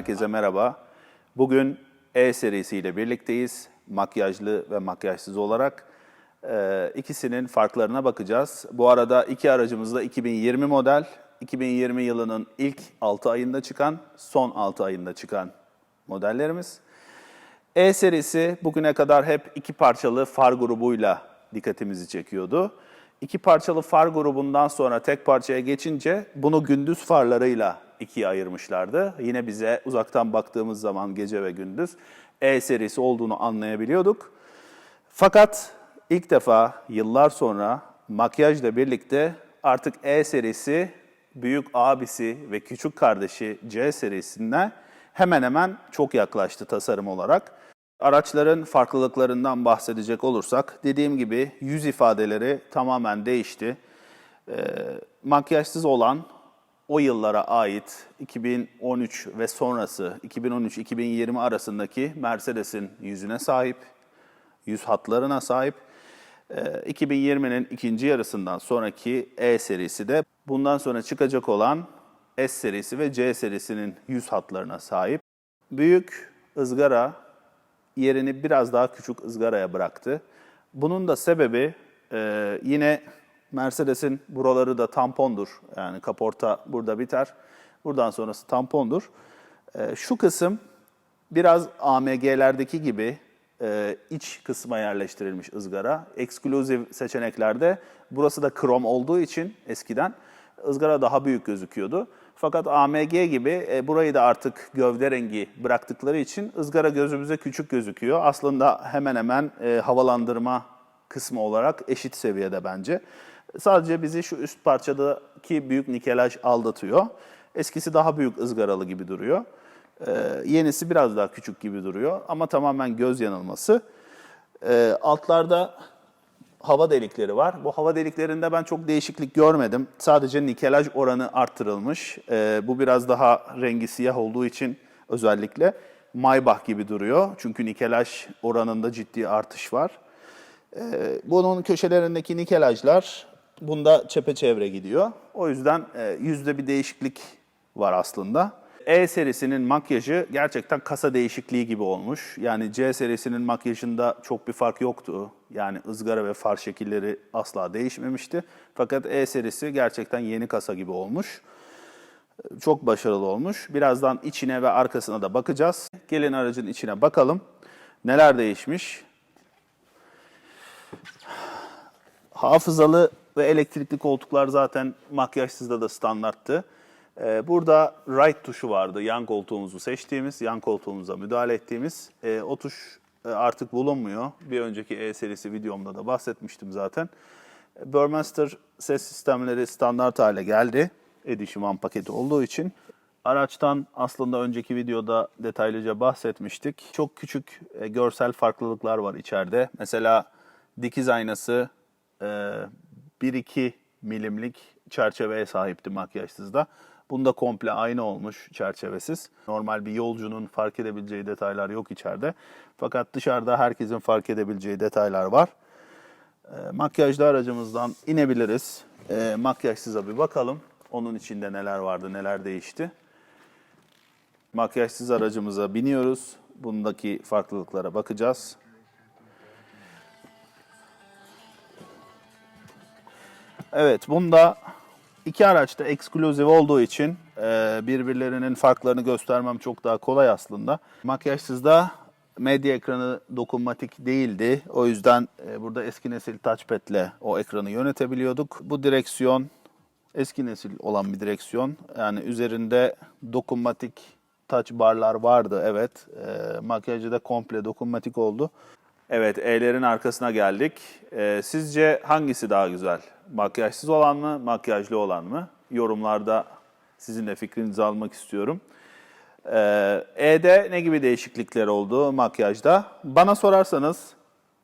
Herkese merhaba. Bugün E serisiyle birlikteyiz. Makyajlı ve makyajsız olarak. Ee, ikisinin farklarına bakacağız. Bu arada iki aracımız da 2020 model. 2020 yılının ilk 6 ayında çıkan, son 6 ayında çıkan modellerimiz. E serisi bugüne kadar hep iki parçalı far grubuyla dikkatimizi çekiyordu. İki parçalı far grubundan sonra tek parçaya geçince bunu gündüz farlarıyla ikiye ayırmışlardı. Yine bize uzaktan baktığımız zaman gece ve gündüz E serisi olduğunu anlayabiliyorduk. Fakat ilk defa yıllar sonra makyajla birlikte artık E serisi büyük abisi ve küçük kardeşi C serisinden hemen hemen çok yaklaştı tasarım olarak. Araçların farklılıklarından bahsedecek olursak dediğim gibi yüz ifadeleri tamamen değişti. Ee, makyajsız olan o yıllara ait 2013 ve sonrası 2013-2020 arasındaki Mercedes'in yüzüne sahip, yüz hatlarına sahip. Ee, 2020'nin ikinci yarısından sonraki E serisi de bundan sonra çıkacak olan S serisi ve C serisinin yüz hatlarına sahip. Büyük ızgara yerini biraz daha küçük ızgaraya bıraktı. Bunun da sebebi e, yine Mercedes'in buraları da tampondur. Yani kaporta burada biter. Buradan sonrası tampondur. E, şu kısım biraz AMG'lerdeki gibi e, iç kısma yerleştirilmiş ızgara. Exclusive seçeneklerde burası da krom olduğu için eskiden ızgara daha büyük gözüküyordu. Fakat AMG gibi e, burayı da artık gövde rengi bıraktıkları için ızgara gözümüze küçük gözüküyor. Aslında hemen hemen e, havalandırma kısmı olarak eşit seviyede bence. Sadece bizi şu üst parçadaki büyük nikelaj aldatıyor. Eskisi daha büyük ızgaralı gibi duruyor. Ee, yenisi biraz daha küçük gibi duruyor ama tamamen göz yanılması. Ee, altlarda hava delikleri var. Bu hava deliklerinde ben çok değişiklik görmedim. Sadece nikelaj oranı arttırılmış. Ee, bu biraz daha rengi siyah olduğu için özellikle Maybach gibi duruyor. Çünkü nikelaj oranında ciddi artış var. Ee, bunun köşelerindeki nikelajlar bunda çepeçevre gidiyor. O yüzden e, yüzde bir değişiklik var aslında. E serisinin makyajı gerçekten kasa değişikliği gibi olmuş. Yani C serisinin makyajında çok bir fark yoktu. Yani ızgara ve far şekilleri asla değişmemişti. Fakat E serisi gerçekten yeni kasa gibi olmuş. Çok başarılı olmuş. Birazdan içine ve arkasına da bakacağız. Gelin aracın içine bakalım. Neler değişmiş? Hafızalı ve elektrikli koltuklar zaten makyajsızda da standarttı. Ee, Burada right tuşu vardı. Yan koltuğumuzu seçtiğimiz, yan koltuğumuza müdahale ettiğimiz. Ee, O tuş e, artık bulunmuyor. Bir önceki E serisi videomda da bahsetmiştim zaten. Burmester ses sistemleri standart hale geldi. Edition One paketi olduğu için. Araçtan aslında önceki videoda detaylıca bahsetmiştik. Çok küçük e, görsel farklılıklar var içeride. Mesela dikiz aynası e, 1-2 milimlik çerçeveye sahipti makyajsızda. Bunda komple aynı olmuş çerçevesiz. Normal bir yolcunun fark edebileceği detaylar yok içeride. Fakat dışarıda herkesin fark edebileceği detaylar var. E, makyajlı aracımızdan inebiliriz. E, makyajsıza bir bakalım. Onun içinde neler vardı, neler değişti. Makyajsız aracımıza biniyoruz. Bundaki farklılıklara bakacağız. Evet, bunda iki araç da ekskluziv olduğu için e, birbirlerinin farklarını göstermem çok daha kolay aslında. Makyajsızda medya ekranı dokunmatik değildi. O yüzden e, burada eski nesil touchpad'le o ekranı yönetebiliyorduk. Bu direksiyon eski nesil olan bir direksiyon. Yani üzerinde dokunmatik touch barlar vardı evet. E, makyajı da komple dokunmatik oldu. Evet, E'lerin arkasına geldik. Ee, sizce hangisi daha güzel? Makyajsız olan mı, makyajlı olan mı? Yorumlarda sizin de fikrinizi almak istiyorum. Ee, E'de ne gibi değişiklikler oldu makyajda? Bana sorarsanız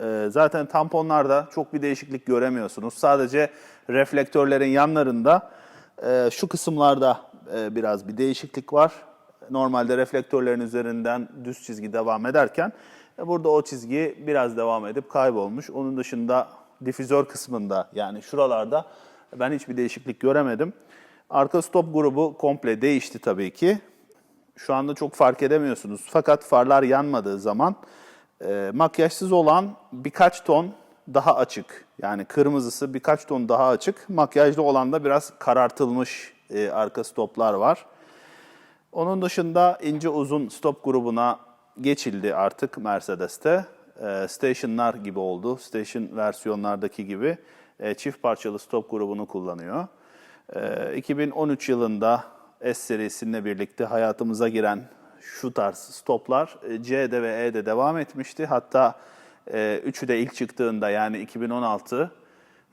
e, zaten tamponlarda çok bir değişiklik göremiyorsunuz. Sadece reflektörlerin yanlarında e, şu kısımlarda e, biraz bir değişiklik var. Normalde reflektörlerin üzerinden düz çizgi devam ederken e, burada o çizgi biraz devam edip kaybolmuş. Onun dışında difüzör kısmında yani şuralarda ben hiçbir değişiklik göremedim. Arka stop grubu komple değişti tabii ki. Şu anda çok fark edemiyorsunuz. Fakat farlar yanmadığı zaman e, makyajsız olan birkaç ton daha açık. Yani kırmızısı birkaç ton daha açık. Makyajlı olan da biraz karartılmış e, arka stoplar var. Onun dışında ince uzun stop grubuna geçildi artık Mercedes'te. E, stationlar gibi oldu. Station versiyonlardaki gibi e, çift parçalı stop grubunu kullanıyor. E, 2013 yılında S serisinde birlikte hayatımıza giren şu tarz stoplar e, C'de ve E'de devam etmişti. Hatta e, üçü de ilk çıktığında yani 2016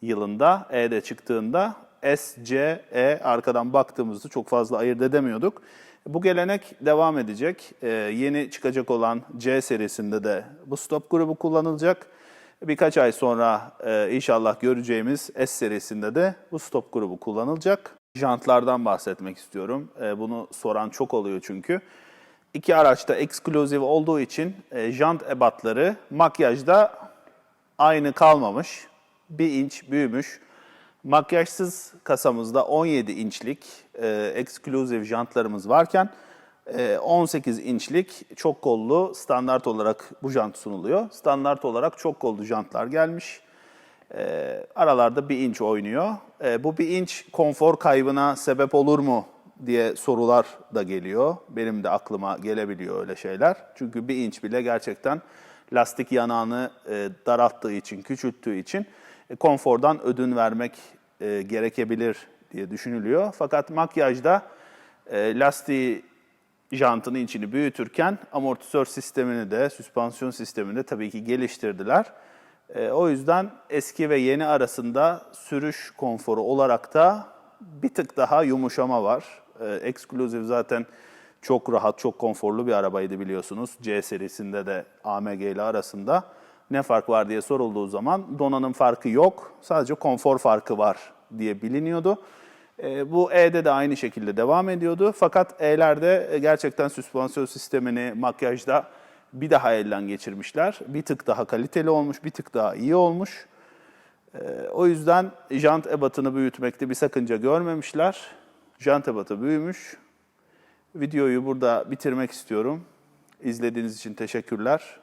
yılında E'de çıktığında S, C, E arkadan baktığımızda çok fazla ayırt edemiyorduk. Bu gelenek devam edecek. Ee, yeni çıkacak olan C serisinde de bu stop grubu kullanılacak. Birkaç ay sonra e, inşallah göreceğimiz S serisinde de bu stop grubu kullanılacak. Jantlardan bahsetmek istiyorum. E, bunu soran çok oluyor çünkü. İki araçta ekskluziv olduğu için e, jant ebatları makyajda aynı kalmamış. Bir inç büyümüş. Makyajsız kasamızda 17 inçlik e, ekskluziv jantlarımız varken e, 18 inçlik çok kollu standart olarak bu jant sunuluyor. Standart olarak çok kollu jantlar gelmiş. E, aralarda bir inç oynuyor. E, bu bir inç konfor kaybına sebep olur mu diye sorular da geliyor. Benim de aklıma gelebiliyor öyle şeyler. Çünkü bir inç bile gerçekten lastik yanağını e, daralttığı için, küçülttüğü için konfordan ödün vermek e, gerekebilir diye düşünülüyor. Fakat makyajda e, lastiği jantının içini büyütürken amortisör sistemini de, süspansiyon sistemini de tabii ki geliştirdiler. E, o yüzden eski ve yeni arasında sürüş konforu olarak da bir tık daha yumuşama var. E, Exclusive zaten çok rahat, çok konforlu bir arabaydı biliyorsunuz. C serisinde de AMG ile arasında. Ne fark var diye sorulduğu zaman donanım farkı yok. Sadece konfor farkı var diye biliniyordu. E, bu E'de de aynı şekilde devam ediyordu. Fakat E'lerde gerçekten süspansiyon sistemini makyajda bir daha elden geçirmişler. Bir tık daha kaliteli olmuş, bir tık daha iyi olmuş. E, o yüzden jant ebatını büyütmekte bir sakınca görmemişler. Jant ebatı büyümüş. Videoyu burada bitirmek istiyorum. İzlediğiniz için teşekkürler.